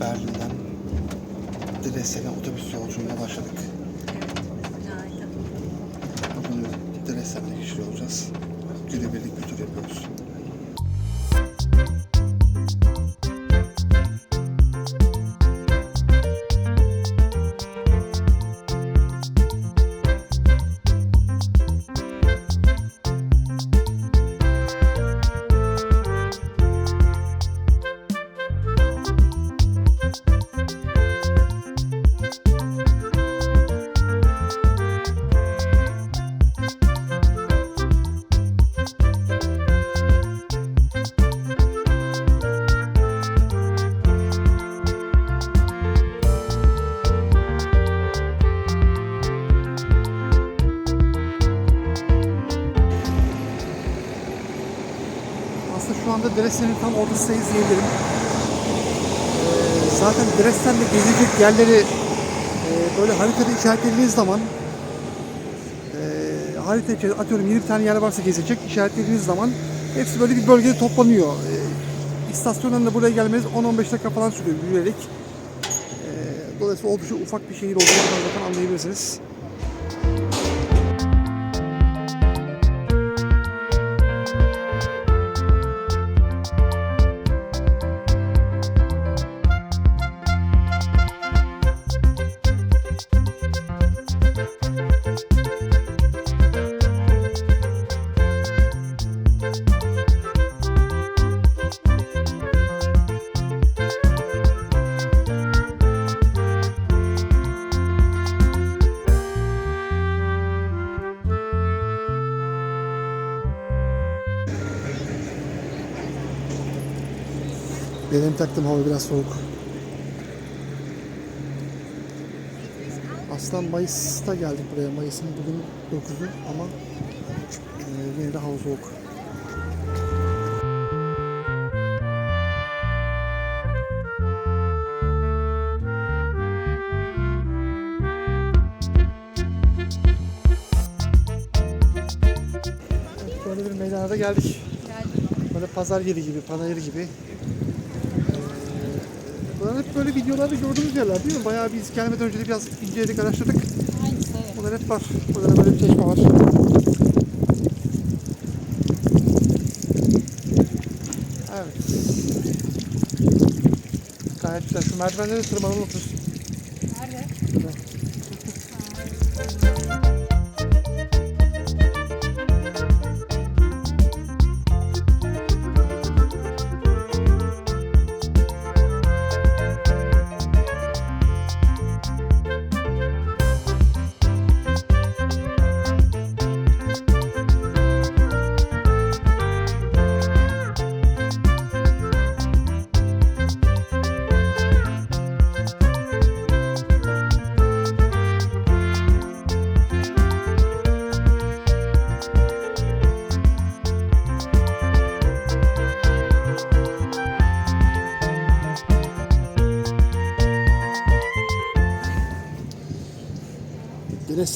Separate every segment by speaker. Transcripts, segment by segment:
Speaker 1: Berlin'den Dresden'e otobüs yolculuğuna başladık. Bugün Dresden'de geçiriyor olacağız. Günübirlik bir tur yapıyoruz. Dresden'in tam ortasındayız diyebilirim. Ee, zaten Dresden'de gezilecek yerleri e, böyle haritada işaretlediğiniz zaman e, harita atıyorum 20 tane yer varsa gezilecek işaretlediğiniz zaman hepsi böyle bir bölgede toplanıyor. E, da buraya gelmeniz 10-15 dakika falan sürüyor yürüyerek. E, dolayısıyla oldukça ufak bir şehir olduğunu zaten anlayabilirsiniz. Benim taktım hava biraz soğuk. Aslında Mayıs'ta geldik buraya. Mayıs'ın bugün 9'u ama e, yine de hava soğuk. Böyle bir meydana da geldik. Böyle pazar yeri gibi, panayır gibi. Hep böyle videolarda gördüğümüz yerler değil mi? Bayağı biz gelmeden önce de biraz inceledik, araştırdık.
Speaker 2: Aynısı evet.
Speaker 1: Bunlar hep var. Burada da böyle bir çeşme var. Evet. Gayet güzel. Şu merdivenleri tırmanalım.
Speaker 2: Nerede?
Speaker 1: Burada.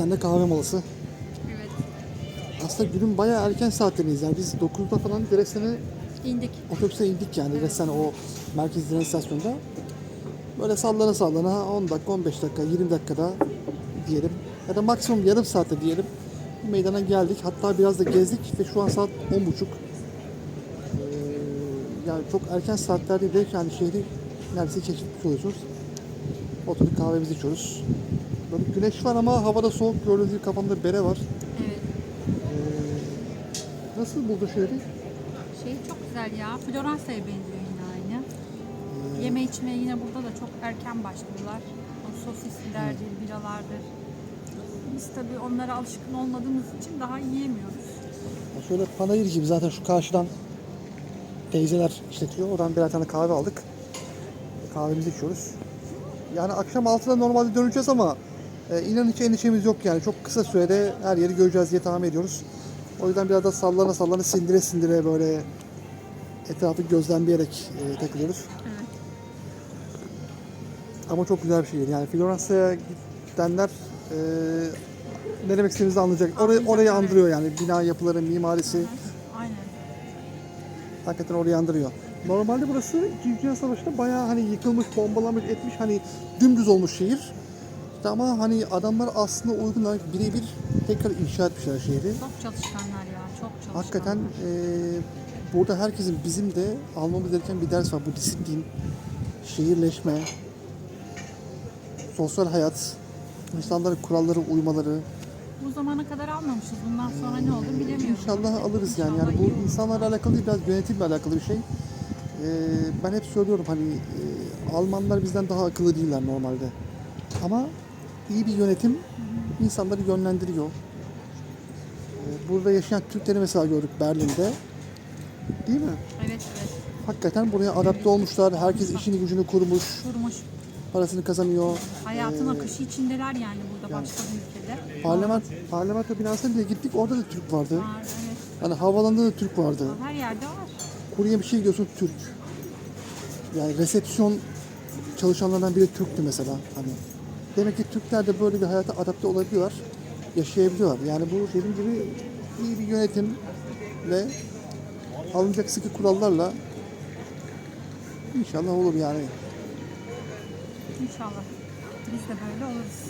Speaker 1: Dresden'de kahve molası.
Speaker 2: Evet.
Speaker 1: Aslında günün bayağı erken saatlerindeyiz. Yani biz 9'da falan Dresden'e
Speaker 2: İndik.
Speaker 1: otobüse indik yani Dresden o merkez tren istasyonunda. Böyle sallana sallana 10 dakika, 15 dakika, 20 dakikada diyelim. Ya da maksimum yarım saatte diyelim. Bu meydana geldik. Hatta biraz da gezdik ve şu an saat 10.30. Ee, yani çok erken saatlerde de yani şehri neredeyse keşfetmiş oluyorsunuz. Oturduk kahvemizi içiyoruz. Böyle güneş var ama havada soğuk. Gördüğünüz gibi kafamda bere var.
Speaker 2: Evet.
Speaker 1: Ee, nasıl buldu şehri?
Speaker 2: Şey çok güzel ya. Floransa'ya benziyor yine aynı. Yeme içmeye yine burada da çok erken başlıyorlar. O sosislerdir, biralardır. Biz tabii onlara alışkın olmadığımız için daha yiyemiyoruz.
Speaker 1: Şöyle panayır gibi zaten şu karşıdan teyzeler işletiyor. Oradan birer tane kahve aldık. Kahvemizi içiyoruz. Yani akşam 6'da normalde döneceğiz ama e, inanın hiç endişemiz yok yani. Çok kısa sürede her yeri göreceğiz diye tahmin ediyoruz. O yüzden biraz da sallana sallana sindire sindire böyle etrafı gözlemleyerek e, takılıyoruz.
Speaker 2: Evet.
Speaker 1: Ama çok güzel bir şehir. Yani Floransa'ya gidenler e, ne demek istediğimizi anlayacak. Orayı, orayı andırıyor yani. Bina yapıları, mimarisi
Speaker 2: Aynen.
Speaker 1: hakikaten orayı andırıyor. Normalde burası İkinci Dünya Savaşı'nda bayağı hani yıkılmış, bombalanmış, etmiş hani dümdüz olmuş şehir. İşte ama hani adamlar aslında uygun olarak birebir tekrar inşa etmişler şehri.
Speaker 2: Çok çalışkanlar ya. Çok çalışkanlar.
Speaker 1: Hakikaten eee, burada herkesin bizim de almamız gereken bir ders var. Bu disiplin, şehirleşme, sosyal hayat, insanların kurallara uymaları.
Speaker 2: Bu zamana kadar almamışız. Bundan sonra ne olur bilemiyorum.
Speaker 1: İnşallah alırız yani.
Speaker 2: İnşallah
Speaker 1: Yani bu
Speaker 2: olur.
Speaker 1: insanlarla alakalı değil, biraz yönetimle alakalı bir şey. Eee, ben hep söylüyorum hani eee, Almanlar bizden daha akıllı değiller normalde. Ama iyi bir yönetim insanları yönlendiriyor. Eee, burada yaşayan Türkleri mesela gördük Berlin'de. Değil mi?
Speaker 2: Evet evet.
Speaker 1: Hakikaten buraya adapte olmuşlar. Herkes işini gücünü kurmuş,
Speaker 2: Kurmuş.
Speaker 1: parasını kazanıyor.
Speaker 2: Hayatın
Speaker 1: Ee,
Speaker 2: akışı içindeler yani burada
Speaker 1: yani.
Speaker 2: başka bir ülkede.
Speaker 1: Parlament, parlamento binasına bile gittik. Orada da Türk vardı.
Speaker 2: Var evet.
Speaker 1: Hani havalanda da Türk vardı.
Speaker 2: Her yerde var.
Speaker 1: Kuruya bir şey gidiyorsun Türk. Yani resepsiyon çalışanlardan biri Türktü mesela. Hani demek ki Türkler de böyle bir hayata adapte olabiliyorlar. Yaşayabiliyorlar. Yani bu dediğim gibi iyi bir yönetim ve alınacak sıkı kurallarla inşallah olur yani.
Speaker 2: İnşallah. Biz de böyle oluruz.